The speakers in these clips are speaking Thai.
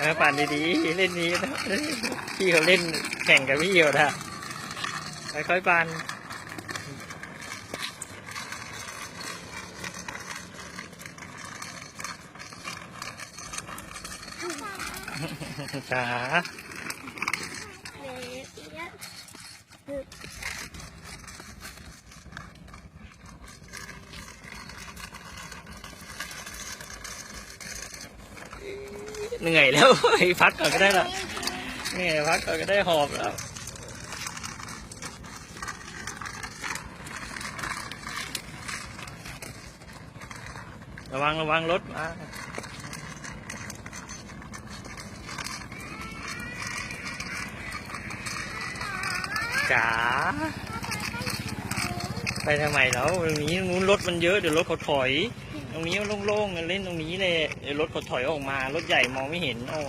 เออปั่นดีๆ เล่นนี้นะพี่เขาเล่นแข่งกับพี่เขานะค่อยๆปั่นจ๋าเเหนื่อยแล้วให้พักก่อนก็ได้ละเหนื่อยพักก่อนก็ได้หอบแล้วระวังระวังรถมาจ๋าไปทำไมแล้วตรงนี้ตรงนู้นรถมันเยอะเดี๋ยวรถเขาถอย ตรงนี้โล่งๆเล่นตรงนี้เลยเดี๋ยวรถขาถอยออกมารถใหญ่มองไม่เห็นโอ้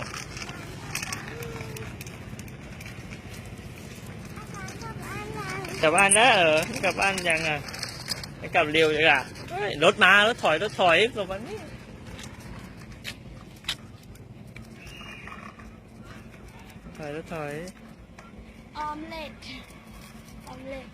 กลับบ้านนะเออกลับบ้านยังอะไม่กลับเร็วเลยอะรถมารถถอยรถถอยกลับมานี่ถอยรถถอยออมเล็ตออมเล็ต